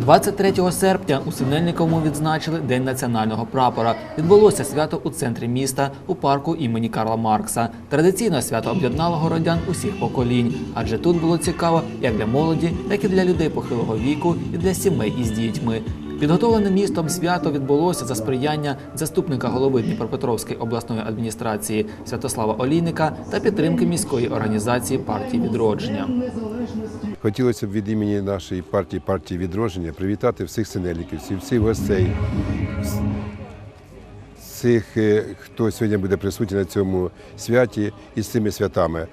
23 серпня у Синельниковому відзначили День національного прапора. Відбулося свято у центрі міста у парку імені Карла Маркса. Традиційно свято об'єднало городян усіх поколінь, адже тут було цікаво як для молоді, так і для людей похилого віку, і для сімей із дітьми. Підготовлене містом свято відбулося за сприяння заступника голови Дніпропетровської обласної адміністрації Святослава Олійника та підтримки міської організації партії відродження. Хотілося б від імені нашої партії, партії відродження, привітати всіх синельників, всіх, всіх гостей, всіх, е, хто сьогодні буде присутній на цьому святі і з цими святами.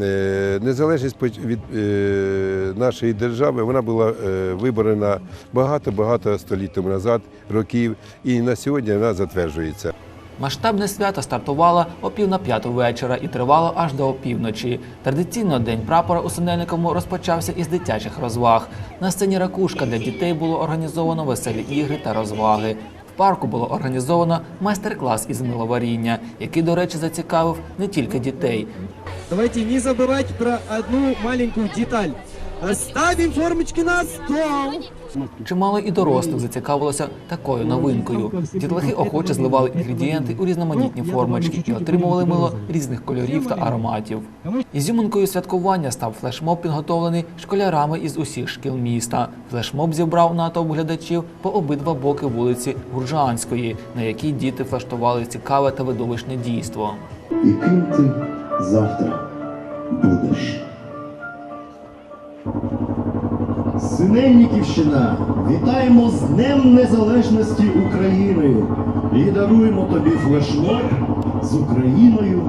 Е, Незалежність від е, нашої держави вона була виборена багато-багато століть тому назад, років, і на сьогодні вона затверджується. Масштабне свято стартувало о пів на п'яту вечора і тривало аж до опівночі. Традиційно день прапора у Синельниковому розпочався із дитячих розваг. На сцені ракушка для дітей було організовано веселі ігри та розваги. Парку було організовано майстер-клас із миловаріння, який, до речі, зацікавив не тільки дітей. Давайте не забувати про одну маленьку деталь. Ставим формочки на стол. Чимало і дорослих зацікавилося такою новинкою. Дітлахи охоче зливали інгредієнти у різноманітні формочки і отримували мило різних кольорів та ароматів. Ізюминкою святкування став флешмоб, підготовлений школярами із усіх шкіл міста. Флешмоб зібрав натовп глядачів по обидва боки вулиці Гуржанської, на якій діти флаштували цікаве та видовищне дійство. і ким ти завтра будеш. Синельниківщина, вітаємо з Днем Незалежності України. І даруємо тобі флешмоб з Україною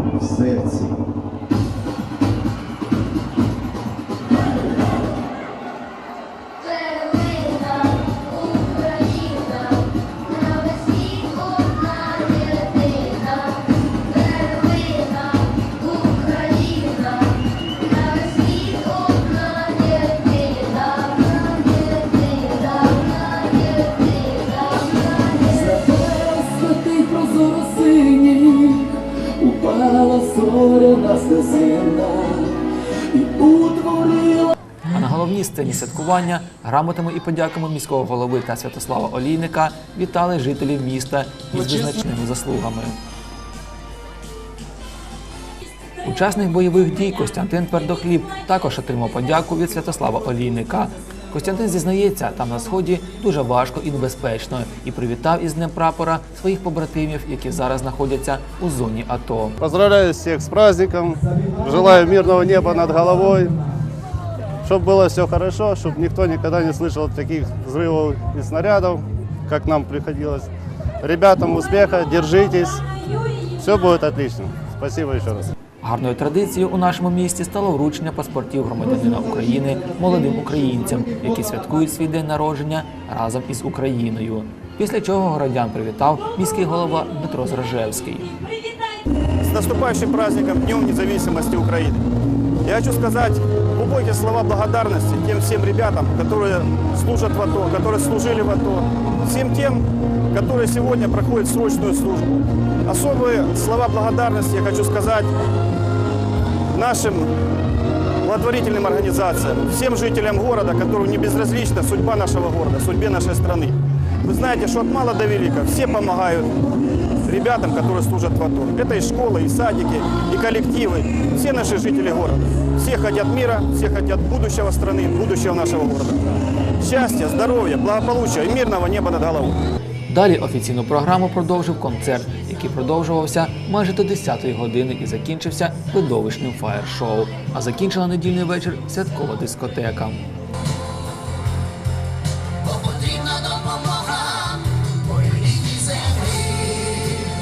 головній сцені святкування грамотами і подяками міського голови та Святослава Олійника вітали жителів міста із визначними заслугами. Учасник бойових дій Костянтин Твердохліб також отримав подяку від Святослава Олійника. Костянтин зізнається, там на сході дуже важко і небезпечно, і привітав із Днем прапора своїх побратимів, які зараз знаходяться у зоні АТО. Поздравляю всех с праздником. Желаю мирного неба над головой. Чтобы было все хорошо, чтобы никто никогда не слышал таких взрывов и снарядов, как нам приходилось. Ребятам успеха, держитесь. Все будет отлично. Спасибо еще раз. Гарною традицією у нашому місті стало вручення паспортів громадянина України молодим українцям, які святкують свій день народження разом із Україною. Після чого городян привітав міський голова Дмитро Зражевський. С наступающим праздником Днем независимости Украины. Я хочу сказать глубокие слова благодарности тем всем ребятам, которые служат в АТО, которые служили в АТО, всем тем, которые сегодня проходят срочную службу. Особые слова благодарности я хочу сказать нашим благотворительным организациям, всем жителям города, которым не безразлична судьба нашего города, судьбе нашей страны. Вы знаете, что от мала до велика все помогают ребятам, которые служат в АТО. Это и школы, и садики, и коллективы, все наши жители города. Все хотят мира, все хотят будущего страны, будущего нашего города. Счастья, здоровья, благополучия и мирного неба над головой. Далі офіційну програму продовжив концерт, який продовжувався майже до 10-ї години і закінчився видовищним фаєр-шоу. А закінчила недільний вечір святкова дискотека.